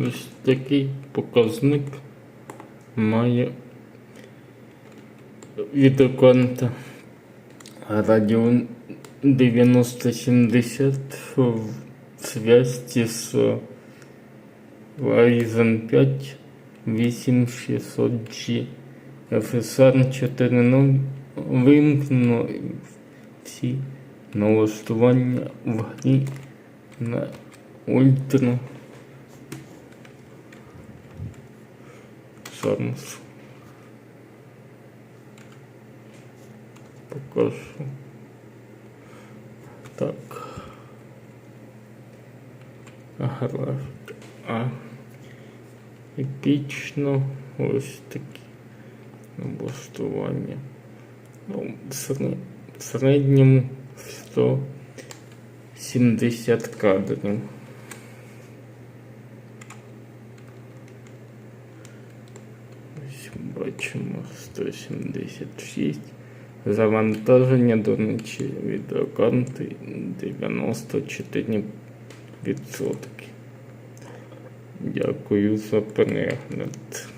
Ось такий показник має відеоконта Radeon 9070 в зв'язці з Ryzen 5 8600G FSR 4.0 вимкнено. Всі налаштування в грі на ультра. Зараз покажу. Так. Графік. А. Епічно. Ось такі облаштування. Ну, в серед- в середньому 170 кадрів. Бачимо 176. Завантаження, до речі, відеокарти 94%. Дякую за перегляд.